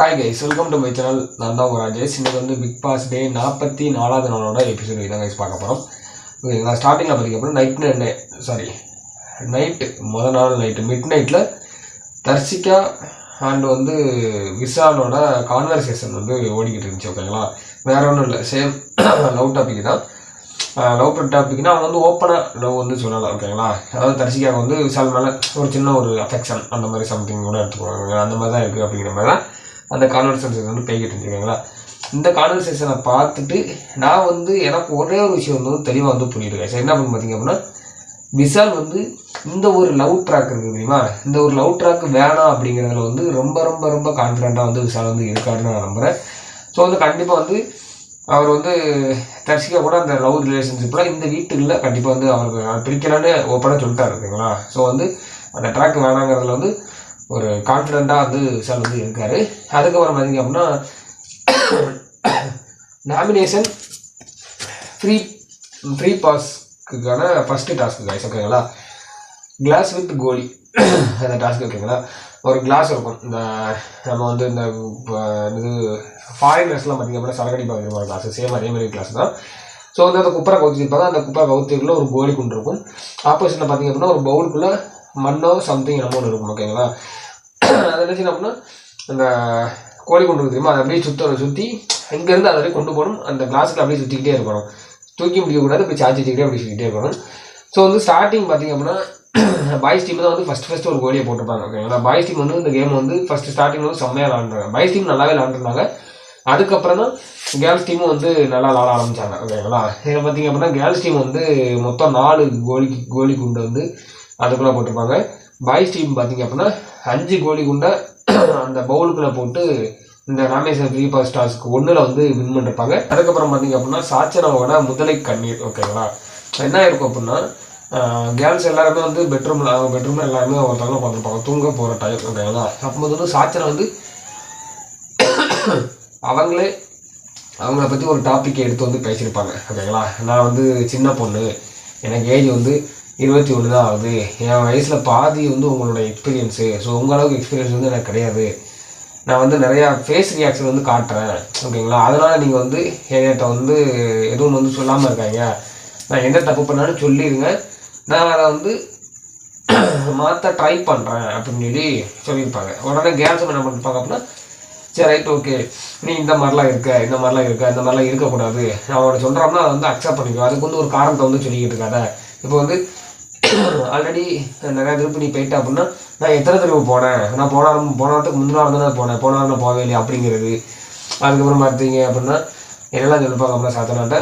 Hi guys welcome to my channel நான் தான் உங்கள் ராஜேஷ். இன்னைக்கு வந்து பிக் பாஸ் டே நாற்பத்தி நாலாவது நாளோட எபிசோட் இதான் கைஸ் பார்க்க போகிறோம் நான் ஸ்டார்டிங்கில் பார்த்தீங்கன்னா நைட் சாரி நைட்டு முத நாள் நைட்டு மிட் நைட்டில் தர்சிகா அண்ட் வந்து விசாலோட கான்வர்சேஷன் வந்து ஓடிக்கிட்டு இருந்துச்சு ஓகேங்களா வேற ஒன்றும் இல்லை சேம் லவ் டாபிக் தான். லவ் டாபிக்னா அவங்க வந்து ஓப்பனாக லவ் வந்து சொல்லலாம் ஓகேங்களா அதாவது தர்ஷிகா வந்து விஷால் மேலே ஒரு சின்ன ஒரு அஃபெக்ஷன் அந்த மாதிரி சம்திங் கூட எடுத்துக்கோங்க அந்த மாதிரி தான் இருக்குது அப்படிங்கிற மாதிரி தான் அந்த கான்வர்சேஷன் வந்து பேய்கிட்டு இருந்துருக்காங்களா இந்த கான்வர்சேஷனை பார்த்துட்டு நான் வந்து எனக்கு ஒரே ஒரு விஷயம் வந்து தெளிவாக வந்து புரியிருக்கேன் சார் என்ன பண்ணு பார்த்தீங்க அப்படின்னா விஷால் வந்து இந்த ஒரு லவ் ட்ராக் இருக்குது தெரியுமா? இந்த ஒரு லவ் ட்ராக் வேணாம் அப்படிங்கிறதுல வந்து ரொம்ப ரொம்ப ரொம்ப கான்ஃபிடெண்ட்டாக வந்து விஷால் வந்து இருக்காருன்னு நான் நம்புகிறேன் ஸோ வந்து கண்டிப்பாக வந்து அவர் வந்து தர்ஷிகா கூட அந்த லவ் ரிலேஷன்ஷிப்பில் இந்த வீட்டுக்குள்ளே கண்டிப்பாக வந்து அவருக்கு பிரிக்கலான்னு ஓப்பனாக சொல்லிட்டாரு இருக்குங்களா ஸோ வந்து அந்த ட்ராக் வேணாங்கிறதுல வந்து ஒரு கான்ஃபிடென்ட்டாக வந்து விஷால் வந்து இருக்கார். அதுக்கப்புறம் பார்த்திங்க அப்படின்னா நாமினேஷன் ஃப்ரீ ஃப்ரீ பாஸ்க்குக்கான ஃபஸ்ட்டு டாஸ்க்கு கைஸ் ஓகேங்களா கிளாஸ் வித் கோலி அந்த டாஸ்க் ஓகேங்களா ஒரு கிளாஸ் இருக்கும். இந்த நம்ம வந்து இந்த இது ஃபாரினர்ஸ்லாம் பார்த்திங்க அப்படின்னா சரக்கடி பார்க்குற கிளாஸ் சேம் அதே மாதிரி கிளாஸ் தான். ஸோ வந்து அந்த குப்பரை கவுத்திருப்பாங்க அந்த குப்பரை கவுத்திக்குள்ள ஒரு கோலி குண்டு இருக்கும். ஆப்போசிட்டில் பார்த்திங்க அப்படின்னா ஒரு பவுலுக்குள்ளே மண்ணோ சம்திங் என்னமோ ஒன்று இருக்கும் ஓகேங்களா அதை என்ன செய்யணும் அப்படின்னா அந்த கோழி கொண்டு வந்து தெரியுமா? அதை அப்படியே சுத்த சுற்றி இங்கேருந்து அதை கொண்டு போகணும். அந்த கிளாஸுக்கு அப்படியே சுற்றிக்கிட்டே இருக்கணும். தூக்கி முடிக்கக்கூடாது அப்படி சார்ஜ் வச்சுக்கிட்டே அப்படி சுற்றிக்கிட்டே இருக்கணும். ஸோ வந்து ஸ்டார்டிங் பார்த்தீங்க அப்படின்னா பாய்ஸ் டீம் தான் வந்து ஃபஸ்ட் ஃபஸ்ட் ஒரு கோலியை போட்டிருப்பாங்க ஓகேங்களா பாய்ஸ் டீம் வந்து இந்த கேம் வந்து ஃபஸ்ட் ஸ்டார்டிங் வந்து செம்மையாக விளாண்டுறாங்க பாய்ஸ் டீம் நல்லாவே விளாண்டுருந்தாங்க அதுக்கப்புறம் தான் கேர்ள்ஸ் டீமும் வந்து நல்லா விளாட ஆரம்பிச்சாங்க ஓகேங்களா இதில் பார்த்தீங்க அப்படின்னா கேர்ள்ஸ் டீம் வந்து மொத்தம் நாலு கோலி கோலி குண்டு வந்து அதுக்குள்ளே போட்டிருப்பாங்க. பாய்ஸ் டீம் பார்த்திங்க அப்படின்னா அஞ்சு கோலி குண்டை அந்த பவுலுக்குள்ளே போட்டு இந்த ராமேஸ்வரம் த்ரீ ஸ்டார்ஸ்க்கு ஒன்றில் வந்து வின் பண்ணிருப்பாங்க அதுக்கப்புறம் பார்த்தீங்க அப்படின்னா சாச்சனாவோட முதலை கண்ணீர் ஓகேங்களா என்ன இருக்கும் அப்படின்னா கேர்ள்ஸ் எல்லாருமே வந்து பெட்ரூமில் அவங்க பெட்ரூமில் எல்லாருமே ஒருத்தவங்க பார்த்துருப்பாங்க. தூங்க போகிற டைம் ஓகேங்களா அப்போது வந்து சாச்சனை வந்து அவங்களே அவங்கள பற்றி ஒரு டாப்பிக்கை எடுத்து வந்து பேசியிருப்பாங்க ஓகேங்களா நான் வந்து சின்ன பொண்ணு எனக்கு ஏஜ் வந்து இருபத்தி ஒன்று தான் ஆகுது. என் வயசில் பாதி வந்து உங்களோட எக்ஸ்பீரியன்ஸு ஸோ உங்கள் அளவுக்கு எக்ஸ்பீரியன்ஸ் வந்து எனக்கு கிடையாது. நான் வந்து நிறையா ஃபேஸ் ரியாக்ஷன் வந்து காட்டுறேன். ஓகேங்களா அதனால் நீங்கள் வந்து என்கிட்ட வந்து எதுவும் வந்து சொல்லாமல் இருக்காங்க நான் எந்த தப்பு பண்ணாலும் சொல்லிடுங்க நான் அதை வந்து மாற்ற ட்ரை பண்ணுறேன் அப்படின்னு சொல்லி சொல்லியிருப்பாங்க. உடனே கேர்ள்ஸ் என்ன பண்ணிருப்பாங்க அப்படின்னா சரி ரைட் ஓகே நீ இந்த மாதிரிலாம் இருக்க இந்த மாதிரிலாம் இருக்க இந்த மாதிரிலாம் இருக்கக்கூடாது. நான் அவனை சொல்கிறோம்னா அதை வந்து அக்செப்ட் பண்ணிக்கோ. அதுக்கு வந்து ஒரு காரணத்தை வந்து சொல்லிக்கிட்டு இருக்காத. இப்போ வந்து ஆல்ரெடி நிறையா திருப்பி நீ போயிட்ட அப்படின்னா நான் எத்தனை தடவை போனேன்? நான் போன வாரம் போன வாரத்துக்கு முந்தின வாரம் தானே போனேன். போன வாரம் நான் போகவே இல்லையா அப்படிங்கிறது. அதுக்கப்புறம் பார்த்தீங்க அப்படின்னா என்னெல்லாம் சொல்லிப்பாங்க அப்படின்னா சாத்தனாட்ட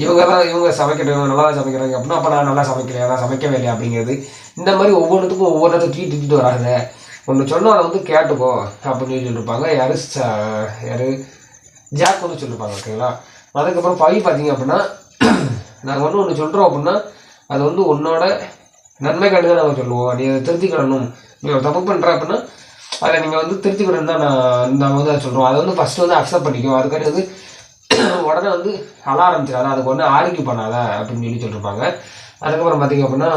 இவங்க தான் இவங்க சமைக்கிறவங்க நல்லா சமைக்கிறாங்க அப்படின்னா அப்போ நான் நல்லா சமைக்கலையா? நான் சமைக்கவே இல்லையா அப்படிங்கிறது. இந்த மாதிரி ஒவ்வொன்றுத்துக்கும் ஒவ்வொருத்தர் தூக்கி தூக்கிட்டு வராங்க ஒன்று சொன்னால் அதை வந்து கேட்டுக்கோ அப்படின்னு சொல்லி சொல்லியிருப்பாங்க யாரு ச- யாரு ஜாக் வந்து சொல்லியிருப்பாங்க ஓகேங்களா? அதுக்கப்புறம் பவி பார்த்தீங்க அப்படின்னா நாங்கள் வந்து ஒன்று சொல்கிறோம் அப்படின்னா அது வந்து உன்னோட நன்மைக்காண்டி தான் நாங்கள் சொல்லுவோம். நீ அதை திருத்திக்கிடணும் நீ ஒரு தப்பு பண்ணுற அப்படின்னா அதை நீங்கள் வந்து திருத்திக்கிடணும் தான் நான் நாங்கள் வந்து அதை சொல்கிறோம் அதை வந்து ஃபஸ்ட்டு வந்து அக்செப்ட் பண்ணிக்கும் அதுக்காண்டி வந்து உடனே வந்து அழ ஆரம்பிச்சிடாத. அதுக்கு ஒன்று ஆரிக்கு பண்ணாத அப்படின்னு சொல்லி சொல்லியிருப்பாங்க அதுக்கப்புறம் பார்த்தீங்க அப்படின்னா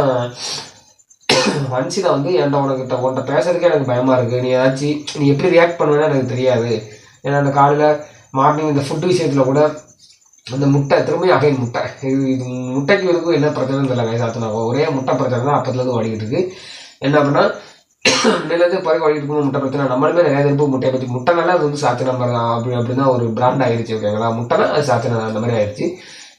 வன்சிதா வந்து என்கிட்ட உனக்கிட்ட உன்கிட்ட பேசுறதுக்கே எனக்கு பயமாக இருக்குது நீ ஏதாச்சும் நீ எப்படி ரியாக்ட் பண்ணுவேன்னு எனக்கு தெரியாது. ஏன்னா அந்த காலையில் மார்னிங் இந்த ஃபுட்டு விஷயத்தில் கூட அந்த முட்டை திரும்பி அகைன் முட்டை. இது இது முட்டைக்கு இதுக்கும் என்ன பிரச்சனைன்னு தெரியல வயசாத்துனா ஒரே முட்டை பிரச்சனை தான் அப்பத்துலேருந்து ஓடிக்கிட்டு இருக்கு. என்ன அப்படின்னா நிலந்து பிறகு ஓடிட்டு இருக்கும் முட்டை பிரச்சனை நம்மளுமே நிறைய திரும்ப முட்டையை பற்றி முட்டைனால அது வந்து சாத்தின மாதிரி தான் அப்படி அப்படி தான் ஒரு பிராண்ட் ஆயிடுச்சு ஓகேங்களா முட்டைனா அது சாத்தின அந்த மாதிரி ஆயிடுச்சு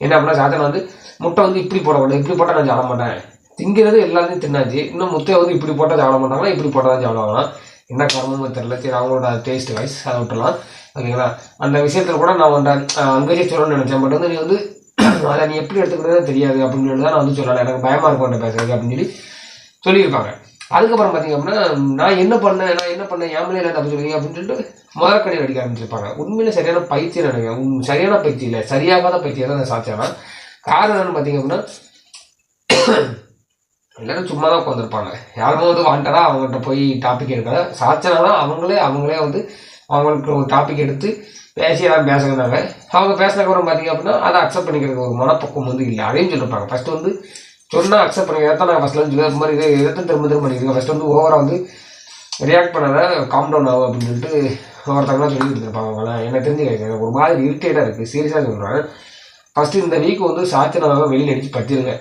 என்ன அப்படின்னா சாத்தின வந்து முட்டை வந்து இப்படி போடக்கூடாது இப்படி போட்டால் நான் சாப்பிட மாட்டேன். திங்கிறது எல்லாத்தையும் தின்னாச்சு. இன்னும் முட்டையை வந்து இப்படி போட்டால் சாப்பிட மாட்டாங்களா இப்படி போட்டால் தான் சாப்பிடுவாங்களா? என்ன காரணமும் தெரியல. சரி அவங்களோட டேஸ்ட் வைஸ் அதை விட்டுலாம் ஓகேங்களா அந்த விஷயத்தில் கூட நான் வந்து அங்கேயே சொல்லணும்னு நினச்சேன். பட் வந்து நீ வந்து அதை நீ எப்படி எடுத்துக்கிறதே தெரியாது அப்படின்னு சொல்லி தான் நான் வந்து சொல்லலை. எனக்கு பயமாக இருக்கும் பேசுறது அப்படின்னு சொல்லி சொல்லியிருப்பாங்க. அதுக்கப்புறம் பார்த்தீங்க அப்படின்னா நான் என்ன பண்ணேன் நான் என்ன பண்ணேன் என் மேலே தப்பு சொல்லுவீங்க அப்படின்னு சொல்லிட்டு முதற்கடி அடிக்க ஆரம்பிச்சிருப்பாங்க. உண்மையில சரியான பயிற்சி நினைக்கிறேன் சரியான பயிற்சி இல்லை. சரியாகாத பயிற்சியை தான் சாத்தியானா காரணம் என்னன்னு பார்த்தீங்க அப்படின்னா எல்லாரும் சும்மா தான் உட்காந்துருப்பாங்க யாருமே வந்து வாண்டடா அவங்ககிட்ட போய் டாபிக் எடுக்காத. சாச்சனா தான் அவங்களே அவங்களே வந்து அவங்களுக்கு ஒரு டாபிக் எடுத்து பேசி எல்லாம் பேசுகிறாங்க அவங்க பேசினதுக்கப்புறம் பார்த்தீங்க அப்படின்னா அதை அக்செப்ட் பண்ணிக்கிறதுக்கு ஒரு மனப்பக்குவம் வந்து இல்லை. அதையும் சொல்லிருப்பாங்க. ஃபஸ்ட்டு வந்து சொன்னால் அக்செப்ட் பண்ணி தான் நான் ஃபஸ்ட்டில் வந்து மாதிரி இதை எதை திரும்ப திரும்ப பண்ணிக்கிறேன் ஃபஸ்ட்டு வந்து ஓவராக வந்து ரியாக்ட் பண்ணாத காம் டவுன் ஆகும் அப்படின்னு சொல்லிட்டு ஒருத்தவங்களாம் சொல்லி கொடுத்துருப்பாங்க. அவங்களாம் எனக்கு தெரிஞ்சு எனக்கு ஒரு மாதிரி இரிட்டேட்டாக இருக்குது சீரியஸாக சொல்கிறேன் ஃபஸ்ட்டு இந்த வீக் வந்து சாத்தினாவை வெளியில் அடித்து பற்றிருங்க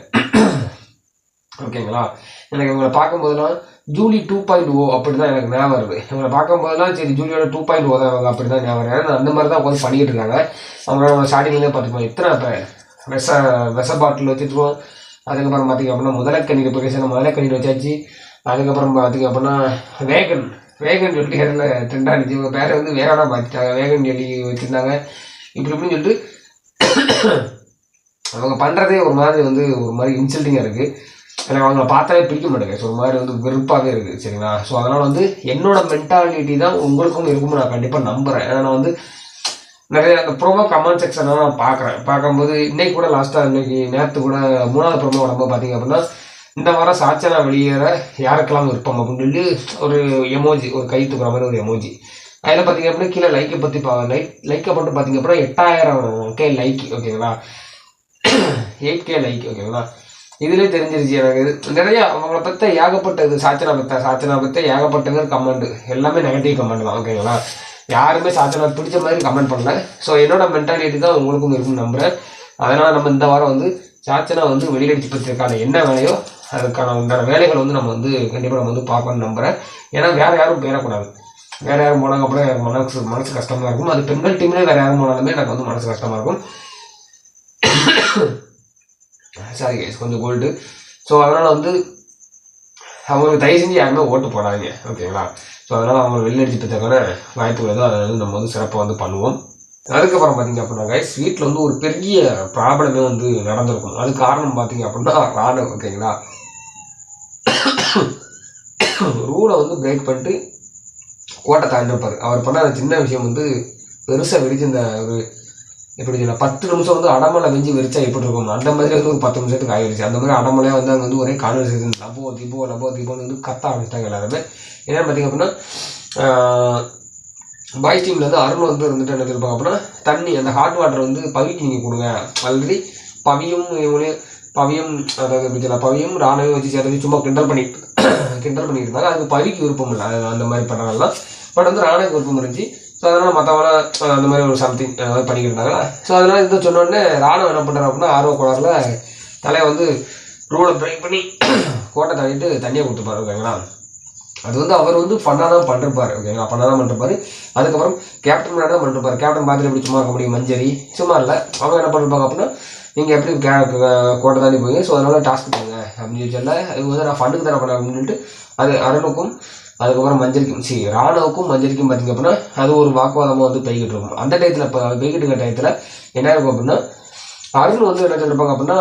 ஓகேங்களா? எனக்கு இவங்களை பார்க்கும்போதெல்லாம் ஜூலி டூ பாயிண்ட் ஓ oh அப்படி தான் எனக்கு ஞாபகம் வருது. இவங்களை பார்க்கும்போதெல்லாம் சரி ஜூலியோட டூ பாயிண்ட் ஓ தான் அவங்க அப்படி தான் ஞாபகம் ஏன்னா அந்த மாதிரி தான் உட்காந்து பண்ணிக்கிட்டு இருக்காங்க. அவங்க ஸ்டார்டிங்லேயே பார்த்துக்கோங்க எத்தனை இப்போ விஷ விஷ பாட்டில் வச்சுட்டுருவோம் அதுக்கப்புறம் பார்த்திங்க அப்படின்னா முதலக்கண்ணீர் இப்போ முதலக்கண்ணீர் வச்சாச்சு. அதுக்கப்புறம் பார்த்திங்க அப்படின்னா வேகன் வேகன் சொல்லி இடையில ட்ரெண்டாக இருந்துச்சு. இவங்க பேரை வந்து வேகனாக பார்த்துட்டாங்க வேகன் சொல்லி வச்சுருந்தாங்க. இப்படி இப்படின்னு சொல்லிட்டு அவங்க பண்ணுறதே ஒரு மாதிரி வந்து ஒரு மாதிரி இன்சல்ட்டிங்காக இருக்குது எனக்கு அவங்கள பார்த்தாலே பிடிக்க மாட்டேங்குது. ஸோ ஒரு மாதிரி வந்து வெறுப்பாகவே இருக்குது சரிங்களா? ஸோ அதனால் வந்து என்னோட மென்டாலிட்டி தான் உங்களுக்கும் இருக்கும்னு நான் கண்டிப்பாக நம்புகிறேன் ஏன்னா நான் வந்து நிறைய அந்த ப்ரோமோ கமெண்ட் செக்ஷனாக நான் பார்க்குறேன். பார்க்கும்போது இன்னைக்கு கூட லாஸ்ட்டாக இன்னைக்கு நேற்று கூட மூணாவது ப்ரோமோ உடம்பு பார்த்தீங்க அப்படின்னா இந்த வாரம் சாச்சனா வெளியேற யாருக்கெல்லாம் விருப்பம் அப்படின்னு சொல்லி ஒரு எமோஜி ஒரு கை தூக்குற மாதிரி ஒரு எமோஜி அதில் பார்த்தீங்க அப்படின்னா கீழே லைக்கை பற்றி பா லைக் லைக்கை மட்டும் பார்த்தீங்க அப்படின்னா எட்டாயிரம் கே லைக் ஓகேங்களா எயிட் கே லைக் ஓகேங்களா இதுலேயே தெரிஞ்சிருச்சு எனக்கு. நிறையா அவங்கள பற்ற ஏகப்பட்டது சாச்சனா பற்ற சாச்சனா பற்ற ஏகப்பட்டது கமெண்ட் எல்லாமே நெகட்டிவ் கமெண்ட் தான் ஓகேங்களா யாருமே சாச்சனா பிடிச்ச மாதிரி கமெண்ட் பண்ணல. ஸோ என்னோட மென்டாலிட்டி தான் உங்களுக்கும் இருக்கும்னு நம்புகிறேன் அதனால் நம்ம இந்த வாரம் வந்து சாச்சனா வந்து வெளியடிச்சு பற்றிருக்கான என்ன வேலையோ அதுக்கான உண்டான வேலைகள் வந்து நம்ம வந்து கண்டிப்பாக நம்ம வந்து பார்க்கணும்னு நம்புகிறேன் ஏன்னா வேறு யாரும் பேரக்கூடாது. வேறு யாரும் போனாங்க அப்புறம் எனக்கு மனசு மனசு கஷ்டமாக இருக்கும். அது பெண்கள் டீம்லேயே வேறு யாரும் போனாலுமே எனக்கு வந்து மனசு கஷ்டமாக இருக்கும். சாரி கைஸ் கொஞ்சம் கோல்டு ஸோ அதனால் வந்து அவங்களுக்கு தயவு செஞ்சு யாருமே ஓட்டு போடாதீங்க. ஓகேங்களா ஸோ அதனால் அவங்க வெளியடிச்சுட்டதுக்கான வாய்ப்புகள் ஏதோ அதை வந்து நம்ம வந்து சிறப்பாக வந்து பண்ணுவோம். அதுக்கப்புறம் பார்த்தீங்க அப்படின்னா கைஸ் வீட்டில் வந்து ஒரு பெரிய ப்ராப்ளமே வந்து நடந்திருக்கும். அது காரணம் பார்த்தீங்க அப்படின்னா ராணுவ ஓகேங்களா ரூலை வந்து பிரேக் பண்ணிட்டு கோட்டை தாண்டிருப்பார். அவர் பண்ண அந்த சின்ன விஷயம் வந்து பெருசாக வெடிச்சு இந்த ஒரு எப்படி சொல்ல பத்து நிமிஷம் வந்து அடமலை வெஞ்சு வெறிச்சா எப்படி இருக்கும்? அந்த மாதிரி வந்து ஒரு பத்து நிமிஷத்துக்கு ஆயிடுச்சு அந்த மாதிரி அடமலையாக வந்து அங்கே வந்து ஒரே கான்வர்சேஷன் லபோ தீபோ லபோ தீபோன்னு வந்து கத்த ஆரம்பிச்சிட்டாங்க எல்லாருமே. என்ன பார்த்தீங்க அப்படின்னா பாய்ஸ் டீமில் வந்து அருண் வந்து இருந்துட்டு என்ன சொல்லிருப்பாங்க அப்படின்னா தண்ணி அந்த ஹாட் வாட்டர் வந்து பவிக்கு நீங்கள் கொடுங்க. ஆல்ரெடி பவியும் இவங்களையும் பவியும் அதாவது எப்படி சொல்ல பவியும் ராணுவம் வச்சு சேர்த்து சும்மா கிண்டல் பண்ணி கிண்டல் பண்ணியிருந்தாங்க அதுக்கு பவிக்கு விருப்பம் இல்லை. அது அந்த மாதிரி பண்ணலாம் பட் வந்து ராணுவக்கு விருப்பம் இருந்துச்சு. ஸோ அதனால் மற்றவங்களாம் அந்த மாதிரி ஒரு சம்திங் அதாவது பண்ணிக்கிட்டு இருந்தாங்களா ஸோ அதனால் இதை சொன்னோடனே ராணுவம் என்ன பண்ணுறாரு அப்படின்னா ஆர்வ கோளாறுல தலையை வந்து ரூலை பிரேக் பண்ணி கோட்டை தள்ளிட்டு தண்ணியை கொடுத்துப்பாரு ஓகேங்களா? அது வந்து அவர் வந்து ஃபன்னாக தான் பண்ணிருப்பார் ஓகேங்களா? ஃபன்னாக தான் பண்ணிருப்பார். அதுக்கப்புறம் கேப்டன் என்ன தான் கேப்டன் பார்த்துட்டு எப்படி சும்மா இருக்க முடியும் மஞ்சரி? சும்மா இல்லை. அவங்க என்ன பண்ணிருப்பாங்க அப்படின்னா நீங்கள் எப்படி கே கோட்டை தாண்டி போய் ஸோ அதனால் டாஸ்க் பண்ணுங்க அப்படின்னு சொல்லி சொல்ல இது வந்து நான் ஃபண்டுக்கு தானே பண்ண அப்படின்ட்டு அது அருணுக்கும் அதுக்கப்புறம் மஞ்சளிக்கும் சரி ராணுவுக்கும் மஞ்சளிக்கும் பார்த்தீங்க அப்படின்னா அது ஒரு வாக்குவாதமாக வந்து போய்கிட்டு இருக்கும். அந்த டயத்தில் இப்போ போய்கிட்டு இருக்க டயத்தில் என்ன இருக்கும் அப்படின்னா அருண் வந்து என்ன சொல்லியிருப்பாங்க அப்படின்னா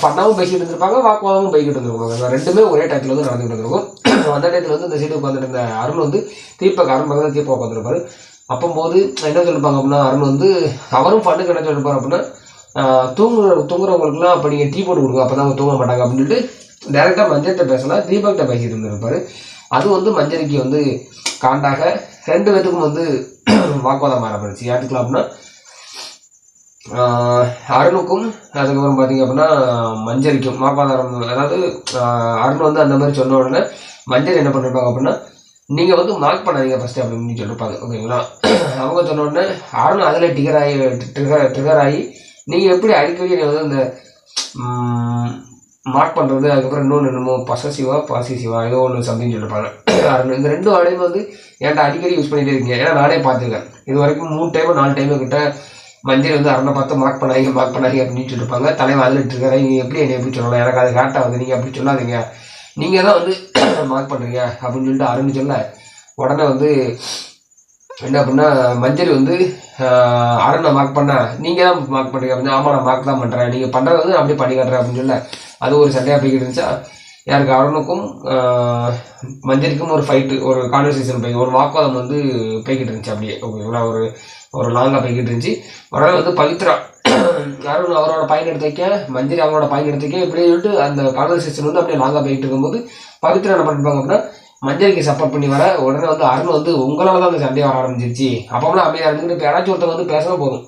ஃபன்னாவும் பேசிட்டு இருந்திருப்பாங்க வாக்குவாதமும் போய்கிட்டு இருந்திருப்பாங்க. ரெண்டுமே ஒரே டயத்தில் வந்து நடந்துகிட்டு இருந்திருக்கும். அந்த டயத்தில் வந்து இந்த சைடு உட்காந்துட்டு இருந்த அருண் வந்து தீபக் அருண் பக்கத்தில் தீபக் உட்காந்துருப்பாரு அப்போம்போது என்ன சொல்லியிருப்பாங்க அப்படின்னா அருண் வந்து அவரும் ஃபண்டுக்கு என்ன சொல்லியிருப்பாரு அப்படின்னா தூங்குற தூங்குறவங்களுக்குலாம் அப்போ நீங்கள் டீ போட்டு கொடுங்க அப்போ தான் அவங்க தூங்க மாட்டாங்க அப்படின்னு சொல்லிட்டு டேரெக்டாக மஞ்சத்தை பேசலாம் தீபக்கிட்ட பேசிட்டு இருந்திருப்பாரு. அது வந்து மஞ்சரிக்கு வந்து காண்டாக ரெண்டு பேத்துக்கும் வந்து வாக்குவாதம் ஆரம்பிச்சு. யாருக்குலாம் அப்படின்னா அருணுக்கும் அதுக்கப்புறம் பார்த்தீங்க அப்படின்னா மஞ்சரிக்கும் வாக்குவாதம் அதாவது அருண் வந்து அந்த மாதிரி சொன்ன உடனே மஞ்சள் என்ன பண்ணிருப்பாங்க அப்படின்னா நீங்கள் வந்து மார்க் பண்ணாதீங்க ஃபஸ்ட்டு அப்படின்னு சொல்லியிருப்பாங்க ஓகேங்களா? அவங்க சொன்ன உடனே அருண் அதில் டிகர் ஆகி ட்ரிகர் ட்ரிகர் ஆகி நீங்கள் எப்படி அடிக்கடி நீங்கள் வந்து இந்த மார்க் பண்ணுறது அதுக்கப்புறம் இன்னொன்று என்னமோ பசசிவா பாசிசிவா ஏதோ ஒன்று சம்திங் சொல்லியிருப்பாங்க அருண் இந்த ரெண்டு வாடையும் வந்து ஏன்டா அடிக்கடி யூஸ் பண்ணிகிட்டே இருக்கீங்க. ஏன்னா நானே பார்த்துருக்கேன். இது வரைக்கும் மூணு டைமோ நாலு டைமோ கிட்ட மஞ்சள் வந்து அரணை பார்த்து மார்க் பண்ணாங்க மார்க் பண்ணாங்க அப்படின்னு சொல்லியிருப்பாங்க தலைவன் அதில் நீங்கள் எப்படி என்னை எப்படி சொல்லலாம் எனக்கு அது கரெக்டாக வந்து நீங்கள் அப்படி சொல்லாதீங்க. நீங்கள் தான் வந்து மார்க் பண்ணுறீங்க அப்படின்னு சொல்லிட்டு அருண் சொல்ல உடனே வந்து என்ன அப்படின்னா மஞ்சள் வந்து அரணை மார்க் பண்ண நீங்கள் தான் மார்க் பண்ணுறீங்க அப்படின்னு ஆமாம் நான் மார்க் தான் பண்ணுறேன் நீங்கள் பண்ணுறது வந்து அப்படியே பண்ணி காட்டுறேன். அப்படின்னு சொல்ல அது ஒரு சண்டையாக போய்கிட்டு இருந்துச்சா. யாருக்கு அருணுக்கும் மஞ்சரிக்கும் ஒரு ஃபைட்டு ஒரு கான்வர்சேஷன் போய் ஒரு வாக்குவாதம் வந்து போய்கிட்டு இருந்துச்சு அப்படியே. ஓகேங்களா ஒரு ஒரு லாங்காக போய்கிட்டு இருந்துச்சு. உடனே வந்து பவித்ரா. அருண் அவரோட பாயிண்ட் எடுத்து வைக்க மஞ்சரி அவங்களோட பாயிண்ட் எடுத்து வைக்க இப்படியே சொல்லிட்டு அந்த கான்வர்சேஷன் வந்து அப்படியே லாங்காக போயிட்டு இருக்கும்போது பவித்ரா என்ன பண்ணிருப்பாங்க அப்படின்னா மஞ்சளுக்கு சப்போர்ட் பண்ணி வர உடனே வந்து அருண் வந்து உங்களால் தான் அந்த சண்டை வர ஆரம்பிச்சிருச்சு. அப்போலாம் அப்படியே இருந்துட்டு இப்போ யாராச்சும் ஒருத்தவங்க வந்து பேசினா போதும்.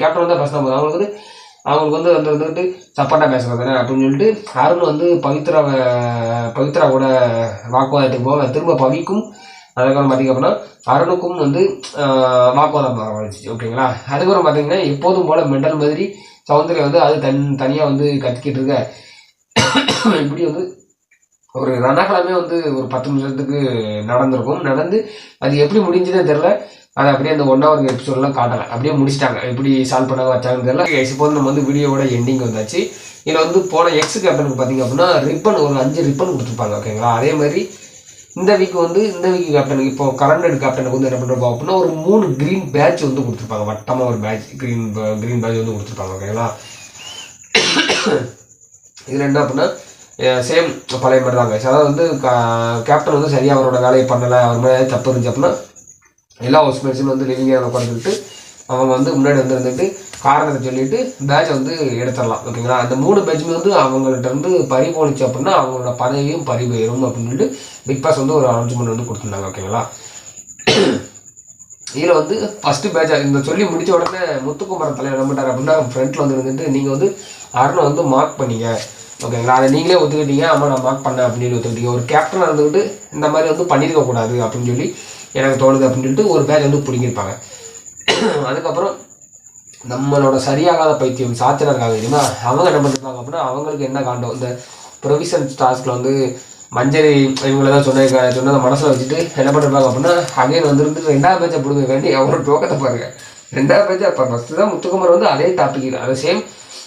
கேப்டன் வந்து பேசினா போதும். அவங்களுக்கு வந்து அவங்களுக்கு வந்து வந்து வந்துட்டு சப்போர்ட்டாக பேசுறது அப்படின்னு சொல்லிட்டு அருண் வந்து பவித்ராவை பவித்ரா கூட வாக்குவாதத்துக்கு போக திரும்ப பவிக்கும். அதுக்கப்புறம் பார்த்தீங்க அப்படின்னா அருணுக்கும் வந்து வாக்குவாதம் ஆரம்பிச்சிச்சு. ஓகேங்களா? அதுக்கப்புறம் பார்த்தீங்கன்னா எப்போதும் போல் மெண்டல் மாதிரி சௌந்தர்யா வந்து அது தன் தனியாக வந்து கத்திக்கிட்டு இருக்க. இப்படி வந்து ஒரு ரணகலமே வந்து ஒரு பத்து நிமிஷத்துக்கு நடந்திருக்கும். நடந்து அது எப்படி முடிஞ்சதே தெரில அது அப்படியே அந்த ஒன் ஹவர் எபிசோட்லாம் காட்டலை. அப்படியே முடிச்சிட்டாங்க. எப்படி சால்வ் பண்ண வச்சாங்கன்னு தெரியல. இப்போ நம்ம வந்து வீடியோவோட எண்டிங் வந்தாச்சு. இதில் வந்து போன எக்ஸ் கேப்டனுக்கு பார்த்தீங்க அப்படின்னா ரிப்பன் ஒரு அஞ்சு ரிப்பன் கொடுத்துருப்பாங்க ஓகேங்களா அதே மாதிரி இந்த வீக் வந்து இந்த வீக் கேப்டனுக்கு இப்போ கரண்ட் கேப்டனுக்கு வந்து என்ன பண்ணுறோம் அப்படின்னா ஒரு மூணு க்ரீன் பேட்ச் வந்து கொடுத்துருப்பாங்க. வட்டமாக ஒரு பேட்ச் க்ரீன் க்ரீன் பேட்ச் வந்து கொடுத்துருப்பாங்க ஓகேங்களா இதில் என்ன அப்படின்னா சேம் பழைய மாதிரி தான் அதாவது வந்து கேப்டன் வந்து சரியாக அவரோட வேலையை பண்ணலை அவர் மேலே தப்பு இருந்துச்சு அப்படின்னா எல்லா ஹவுஸ்மேட்ஸும் வந்து லிவிங் ஏரியாவில் உட்காந்துக்கிட்டு அவங்க வந்து முன்னாடி வந்து இருந்துட்டு காரணத்தை சொல்லிட்டு பேட்சை வந்து எடுத்துடலாம் ஓகேங்களா அந்த மூணு பேட்சுமே வந்து அவங்கள்ட்ட வந்து பறி போணுச்சு அப்படின்னா அவங்களோட பதவியும் பறி போயிடும் அப்படின்னு சொல்லிட்டு பிக் பாஸ் வந்து ஒரு அனௌன்ஸ்மெண்ட் வந்து கொடுத்துருந்தாங்க ஓகேங்களா இதில் வந்து ஃபஸ்ட்டு பேட்ச் இந்த சொல்லி முடித்த உடனே முத்துக்குமரன் தலைவர் என்ன அப்படின்னா ஃப்ரண்ட்டில் வந்து இருந்துட்டு நீங்கள் வந்து அருணை வந்து மார்க் பண்ணீங்க ஓகேங்களா அதை நீங்களே ஒத்துக்கிட்டீங்க ஆமாம் நான் மார்க் பண்ணேன் அப்படின்னு ஒத்துக்கிட்டீங்க. ஒரு கேப்டனாக இருந்துக்கிட்டு இந்த மாதிரி வந்து பண்ணியிருக்கக்கூடாது அப்படின்னு சொல்லி எனக்கு தோணுது அப்படின்னு சொல்லிட்டு ஒரு பேஜ் வந்து பிடிங்கிருப்பாங்க அதுக்கப்புறம் நம்மளோட சரியாகாத பைத்தியம் சாத்திரம் இருக்காங்க தெரியுமா? அவங்க என்ன பண்ணிருப்பாங்க அப்படின்னா அவங்களுக்கு என்ன காண்டம் இந்த ப்ரொவிஷன் டாஸ்கில் வந்து மஞ்சரி இவங்கள தான் சொன்ன சொன்னதை மனசில் வச்சுட்டு என்ன பண்ணிருப்பாங்க அப்படின்னா அகைன் வந்துருந்து ரெண்டாவது பேஜை பிடுங்க வேண்டி அவங்களோட டோக்கத்தை பாருங்க. ரெண்டாவது பேச்சை அப்போ ஃபஸ்ட்டு தான் முத்துக்குமார் வந்து அதே டாபிக் அது சேம்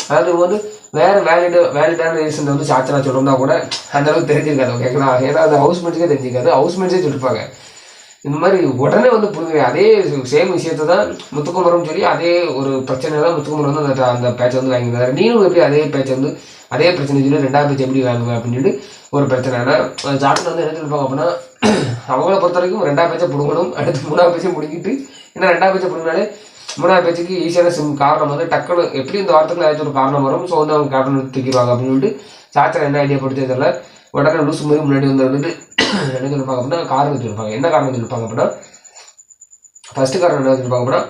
அதாவது இவங்க வந்து வேறு வேலிடு வேலிடான ரீசன் வந்து சாச்சனா சொல்லணும்னா கூட அந்த அளவுக்கு தெரிஞ்சிருக்காது ஓகேங்களா ஏன்னா அது ஹவுஸ் மேட்ஸுக்கே தெரிஞ்சிருக்காது. ஹவுஸ் மேட்ஸே சொல்லிருப்பாங்க. இந்த மாதிரி உடனே வந்து புரிஞ்சு அதே சேம் விஷயத்தை தான் முத்துக்குமரம் சொல்லி அதே ஒரு பிரச்சனை தான் முத்துக்குமரம் வந்து அந்த அந்த பேச்சை வந்து வாங்கியிருந்தாரு நீனும் எப்படி அதே பேச்சை வந்து அதே பிரச்சனை சொல்லி ரெண்டாவது பேச்சு எப்படி வாங்குவேன் அப்படின்னு சொல்லிட்டு ஒரு பிரச்சனை. ஆனால் ஜாட்டில் வந்து என்ன சொல்லுவாங்க அப்படின்னா அவங்கள பொறுத்த வரைக்கும் ரெண்டாவது பேச்சை பிடுங்கணும். அடுத்து மூணாவது பேச்சை பிடிக்கிட்டு ஏன்னா ரெண்டாவது பேச்சை பிடுங்கினாலே மூணாவது பேச்சுக்கு ஈஸியான சிம் காரணம் வந்து டக்குனு எப்படி இந்த வாரத்துக்கு ஏதாச்சும் ஒரு காரணம் வரும். ஸோ வந்து அவங்க கேப்டன் தூக்கிடுவாங்க அப்படின்னு சொல்லிட்டு சாச்சர் என்ன ஐடியா படுத்தே தெரியல. உடனே லூசு மாதிரி முன்னாடி வந்து வந்துட்டு என்ன சொல்லிருப்பாங்க அப்படின்னா காரணம் சொல்லிருப்பாங்க என்ன காரணம் சொல்லிருப்பாங்க அப்படின்னா ஃபர்ஸ்ட் காரணம் என்ன சொல்லிருப்பாங்க அப்படின்னா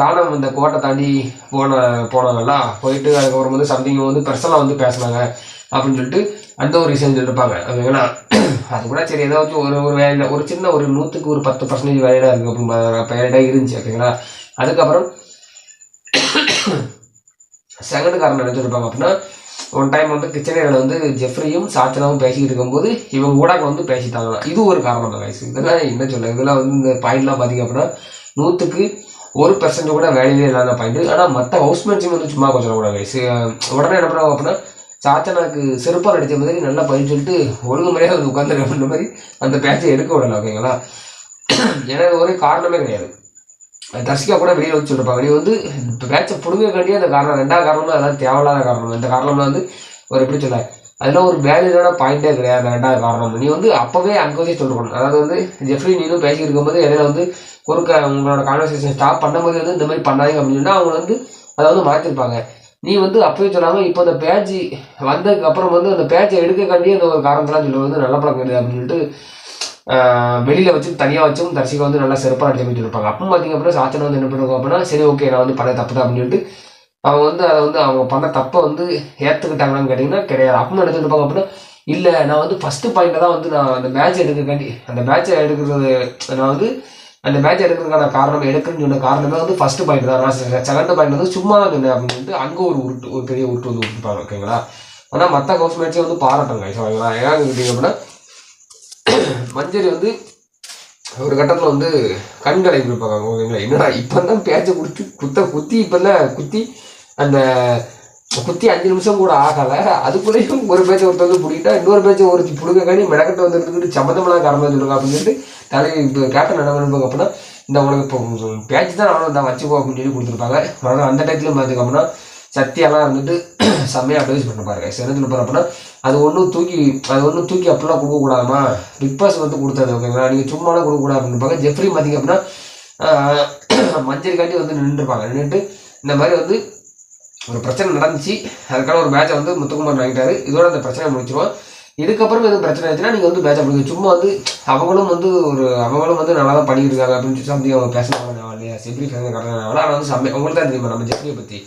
ராணுவம் இந்த கோட்டை தாண்டி போன போனாங்கல்ல போயிட்டு அதுக்கப்புறம் வந்து சம்திங் வந்து பர்சனலாக வந்து பேசினாங்க அப்படின்னு சொல்லிட்டு அந்த ஒரு ரீசன் சொல்லியிருப்பாங்க. ஓகேங்களா அது கூட சரி ஏதாச்சும் ஒரு ஒரு வேலையில் ஒரு சின்ன ஒரு நூற்றுக்கு ஒரு பத்து பர்சன்டேஜ் வேலையாக இருக்குது அப்படின்னு வேலையாக இருந்துச்சு ஓகேங்களா? அதுக்கப்புறம் செகண்ட் காரணம் என்ன சொல்லியிருப்பாங்க அப்படின்னா ஒன் டைம் வந்து கிச்சன் வந்து ஜெஃப்ரியும் சாச்சனாவும் பேசிக்கிட்டு இருக்கும்போது இவங்க ஊடாக வந்து பேசிட்டாங்களாம் இது ஒரு காரணம் தான் கைஸ் இதெல்லாம் என்ன சொல்ல இதெல்லாம் வந்து இந்த பாயிண்ட்லாம் பார்த்தீங்க அப்படின்னா நூற்றுக்கு ஒரு பர்சன்ட் கூட வேலையிலே இல்லாத பாயிண்ட் ஆனால் மற்ற ஹவுஸ்மேட்ஸும் வந்து சும்மா கொஞ்சம் கூட கைஸ் உடனே என்ன பண்ணுவாங்க அப்படின்னா சாச்சனாக்கு செருப்பால் அடித்த மாதிரி நல்லா பயிர் சொல்லிட்டு ஒழுங்கு முறையாக வந்து உட்காந்துரு அப்படின்ற மாதிரி அந்த பேச்சை எடுக்க விடலாம் ஓகேங்களா ஏன்னா இது காரணமே கிடையாது. தர்ஷிகா கூட வெளியில் வந்து சொல்லிருப்பாங்க. நீ வந்து பேட்சை பிடுங்க வேண்டிய அந்த காரணம் ரெண்டாவது காரணமும் அதெல்லாம் தேவையில்லாத காரணம். இந்த காரணம்லாம் வந்து ஒரு எப்படி சொல்ல அதெல்லாம் ஒரு வேலிடான பாயிண்டே கிடையாது அந்த ரெண்டாவது காரணம். நீ வந்து அப்போவே அங்கே வச்சே சொல்லிருக்கணும். அதாவது வந்து ஜெஃப்ரி நீனும் பேசிக்கிட்டு இருக்கும்போது இடையில வந்து கொடுக்க உங்களோட கான்வர்சேஷன் ஸ்டாப் பண்ணும்போது வந்து இந்த மாதிரி பண்ணாதீங்க அப்படின்னு சொன்னால் அவங்க வந்து அதை வந்து மாற்றிருப்பாங்க நீ வந்து அப்பவே சொல்லாமல் இப்போ அந்த பேட்ச் வந்ததுக்கு அப்புறம் வந்து அந்த பேட்சை எடுக்கக்காண்டி அந்த ஒரு காரணத்தெல்லாம் சொல்ல வந்து நல்ல பழக்கம் கிடையாது அப்படின்னு சொல்லிட்டு வெளியில் வச்சு தனியாக வச்சும் தரிசிக்க வந்து நல்லா சிறப்பாக நடத்தி போயிட்டு இருப்பாங்க. அப்போ பார்த்தீங்க அப்படின்னா சாச்சனை வந்து என்ன பண்ணுவாங்க அப்படின்னா சரி ஓகே நான் வந்து பண்ண தப்பு தான் அப்படின்னு சொல்லிட்டு அவங்க வந்து அதை வந்து அவங்க பண்ண தப்பை வந்து ஏற்றுக்கிட்டாங்களான்னு கேட்டிங்கன்னா கிடையாது. அப்பவும் என்ன இருப்பாங்க அப்படின்னா இல்லை நான் வந்து ஃபஸ்ட்டு பாயிண்ட்டை தான் வந்து நான் அந்த மேட்ச் எடுக்கக்காண்டி அந்த மேட்சை எடுக்கிறது நான் வந்து அந்த மேட்ச் எடுக்கிறதுக்கான காரணம் எடுக்கணும்னு சொன்ன காரணமே வந்து ஃபஸ்ட்டு பாயிண்ட் தான். நான் செகண்ட் பாயிண்ட் வந்து சும்மா தான் சொன்னேன் அப்படின்னு சொல்லிட்டு அங்கே ஒரு உருட்டு ஒரு பெரிய உருட்டு வந்து விட்டுருப்பாங்க ஓகேங்களா? ஆனால் மற்ற கவுஸ் மேட்ச்சே வந்து பாராட்டுங்க ஓகேங்களா? ஏன்னா அப்படின்னா மஞ்சரி வந்து ஒரு கட்டத்தில் வந்து கண்களை கொடுப்பாங்க ஓகேங்களா என்னடா இப்போ தான் பேச்சை குடிச்சு குத்த குத்தி இப்போ தான் குத்தி அந்த குத்தி அஞ்சு நிமிஷம் கூட ஆகலை. அதுக்குள்ளேயும் ஒரு பேச்சை ஒருத்தர் வந்து பிடிக்கிட்டா இன்னொரு பேச்சை ஒருத்தி பிடுங்க காணி மெனக்கட்டு வந்து சம்மந்தமெல்லாம் காரணம் சொல்லுங்க அப்படின்னு சொல்லிட்டு தலை இப்போ கேப்டன் என்ன பண்ணுவாங்க அப்படின்னா இந்த உனக்கு இப்போ பேச்சு தான் நானும் தான் வச்சுக்கோ அப்படின்னு சொல்லி கொடுத்துருப்பாங்க. ஆனால் அந்த டயத்துலையும் பார்த்துக்க அப்படின்னா இருந்துட்டு செம்மையாக அட்வைஸ் பண்ண பாருங்க என்ன சொல்ல போகிறேன் அப்படின்னா அது ஒன்றும் தூக்கி அது ஒன்றும் தூக்கி அப்படிலாம் கொடுக்கக்கூடாதுமா பிக் பாஸ் வந்து கொடுத்தது ஓகேங்களா நீங்கள் சும்மாலாம் கொடுக்கக்கூடாது அப்படின்னு ஜெஃப்ரி பார்த்தீங்க அப்படின்னா மஞ்சள் காட்டி வந்து நின்றுருப்பாங்க நின்றுட்டு இந்த மாதிரி வந்து ஒரு பிரச்சனை நடந்துச்சு. அதுக்கான ஒரு மேட்சை வந்து முத்துக்குமார் வாங்கிட்டாரு. இதோட அந்த பிரச்சனை முடிச்சிருவோம் இதுக்கப்புறம் எதுவும் பிரச்சனை ஆச்சுன்னா நீங்கள் வந்து மேட்ச் முடிங்க. சும்மா வந்து அவங்களும் வந்து ஒரு அவங்களும் வந்து நல்லா தான் பண்ணிட்டு இருக்காங்க அப்படின்னு சொல்லி சம்திங் அவங்க பேசினாங்க இல்லையா செப்ரி ஃபேன் கரெக்டாக ஆனால் வந்து செம்மை உங்களுக்கு தான் தெரியுமா நம்ம ஜெஃப்ரியை பற்றி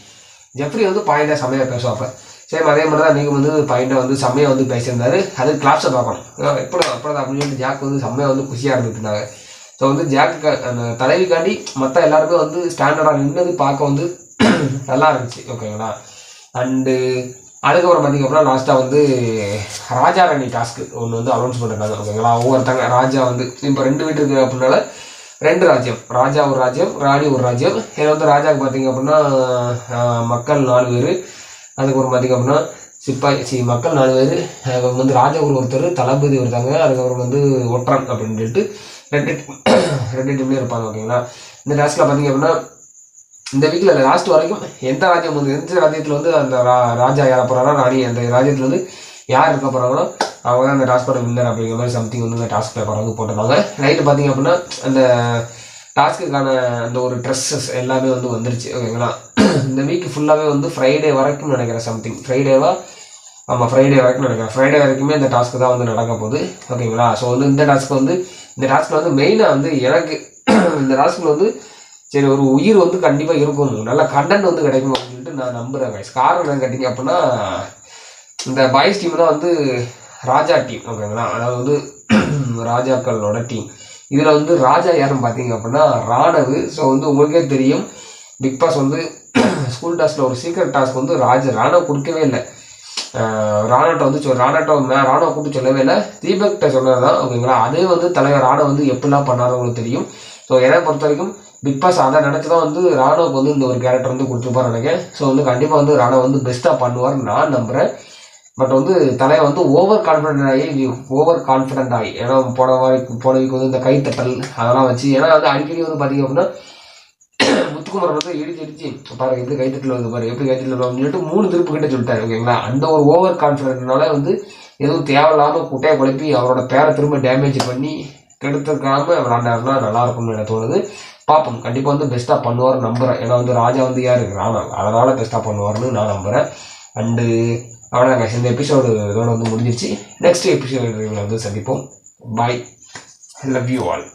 ஜெஃப்ரி வந்து பாயிண்டாக செம்மையாக பேசுவாப்ப சேம் அதே மாதிரி தான் நீங்கள் வந்து பாயிண்டாக வந்து செம்மையாக வந்து பேசியிருந்தாரு. அது கிளாப்ஸை பார்க்கணும். எப்படி அப்படி அப்படின்னு சொல்லிட்டு ஜாக் வந்து செம்மையாக வந்து குஷியாக இருந்துட்டு இருந்தாங்க. ஸோ வந்து ஜாக்கு அந்த தலைவிக்காண்டி மற்ற எல்லாருமே வந்து ஸ்டாண்டர்டாக நின்னது பார்க்க வந்து நல்லா இருந்துச்சு. ஓகேங்களா அண்டு அதுக்கப்புறம் பார்த்திங்க அப்படின்னா லாஸ்ட்டாக வந்து ராஜா ராணி டாஸ்க்கு ஒன்று வந்து அனௌன்ஸ் பண்ணிருக்காங்க ஓகேங்களா ஒவ்வொருத்தங்க ராஜா வந்து இப்போ ரெண்டு வீட்டு இருக்கு அப்படின்னால ரெண்டு ராஜ்யம். ராஜா ஒரு ராஜ்யம் ராணி ஒரு ராஜ்யம். இதில் வந்து ராஜாவுக்கு பார்த்தீங்க அப்படின்னா மக்கள் நாலு பேர். அதுக்கப்புறம் பார்த்தீங்க அப்படின்னா சிப்பாய் சி மக்கள் நாலு பேர். அதுக்கப்புறம் வந்து ராஜகுரு ஒருத்தர் தளபதி ஒருத்தாங்க. அதுக்கப்புறம் வந்து ஒற்றன் அப்படின்னு சொல்லிட்டு ரெண்டு ரெண்டு டீம்லேயும் இருப்பாங்க ஓகேங்களா? இந்த டாஸ்கில் பார்த்தீங்க அப்படின்னா இந்த வீக்கில் லாஸ்ட் வரைக்கும் எந்த ராஜ்யம் வந்து எந்த ராஜ்யத்தில் வந்து அந்த ரா- ராஜா யார போகிறாரா ராணி அந்த ராஜ்யத்தில் வந்து யார் இருக்க போகிறாங்களோ அவங்க தான் அந்த டாஸ்கோட வின்னர் அப்படிங்கிற மாதிரி சம்திங் வந்து இந்த டாஸ்க் பேப்பர் வந்து போட்டிருந்தாங்க நைட்டு பார்த்தீங்க அப்படின்னா அந்த டாஸ்க்குக்கான அந்த ஒரு ட்ரெஸ்ஸஸ் எல்லாமே வந்து வந்துருச்சு. ஓகேங்களா இந்த வீக் ஃபுல்லாகவே வந்து ஃப்ரைடே வரைக்கும் நினைக்கிறேன் சம்திங் ஃப்ரைடேவா ஆமாம் ஃப்ரைடே வரைக்கும் நினைக்கிறேன் ஃப்ரைடே வரைக்குமே இந்த டாஸ்க்கு தான் வந்து நடக்க போகுது. ஓகேங்களா ஸோ வந்து இந்த டாஸ்க்கு வந்து இந்த டாஸ்க்கில் வந்து மெயினாக வந்து எனக்கு இந்த டாஸ்க்கில் வந்து சரி ஒரு உயிர் வந்து கண்டிப்பாக இருக்கும் நல்ல கண்டென்ட் வந்து கிடைக்கும் அப்படின்னு சொல்லிட்டு நான் நம்புகிறேன் காரணம் என்ன கேட்டிங்க அப்படின்னா இந்த பாய்ஸ் டீம் தான் வந்து ராஜா டீம் ஓகேங்களா? அதாவது வந்து ராஜாக்களோட டீம். இதில் வந்து ராஜா யாருன்னு பார்த்தீங்க அப்படின்னா ராணவு. ஸோ வந்து உங்களுக்கே தெரியும் பிக் பாஸ் வந்து ஸ்கூல் டாஸ்கில் ஒரு சீக்ரெட் டாஸ்க் வந்து ராஜ ராணவ் கொடுக்கவே இல்லை. ராணாட்ட வந்து சொல் ராணாட்ட மே- ராணவ கூப்பிட்டு சொல்லவே இல்லை. தீபக்கிட்ட சொன்னது தான் ஓகேங்களா? அதே வந்து தலைவர் ராணவ் வந்து எப்படிலாம் பண்ணாரோ உங்களுக்கு தெரியும். ஸோ என்னை பொறுத்த வரைக்கும் பிக் பாஸ் அதை நினச்சி தான் வந்து ராணுவுக்கு வந்து இந்த ஒரு கேரக்டர் வந்து கொடுத்துருப்பார் நினைக்கிறேன். ஸோ வந்து கண்டிப்பாக வந்து ராணுவ வந்து பெஸ்ட்டாக பண்ணுவார் நான் நம்புகிறேன் பட் வந்து தலையை வந்து ஓவர் கான்ஃபிடென்ட் ஆகி ஓவர் கான்ஃபிடென்ட் ஆகி ஏன்னா போன வாய்க்கு போன வீக் வந்து இந்த கைத்தட்டல் அதெல்லாம் வச்சு ஏன்னா வந்து அடிக்கடி வந்து பார்த்தீங்க அப்படின்னா முத்துக்குமரன் வந்து இடிச்சு இடிச்சு பாருங்க எப்படி கைத்தட்டில் வந்து பாரு எப்படி கைத்தட்டில் அப்படின்னு சொல்லிட்டு மூணு திருப்பு கிட்ட சொல்லிட்டாரு ஓகேங்களா அந்த ஒரு ஓவர் கான்ஃபிடென்ட்னால வந்து எதுவும் தேவையில்லாமல் குட்டையை குழப்பி அவரோட பேரை திரும்ப டேமேஜ் பண்ணி கெடுத்துக்காம விளாண்டாருன்னா நல்லா இருக்கும்னு எனக்கு தோணுது. பார்ப்போம் கண்டிப்பாக வந்து பெஸ்ட்டாக பண்ணுவார் நம்புகிறேன் ஏன்னா வந்து ராஜா வந்து யார்? ராணா அதனால் பெஸ்ட்டாக பண்ணுவார்னு நான் நம்புகிறேன் அண்டு அவ்வளோதாங்க இந்த எபிசோடு இதோட வந்து முடிஞ்சிருச்சு. நெக்ஸ்ட் எபிசோடு வந்து சந்திப்போம். Bye love you all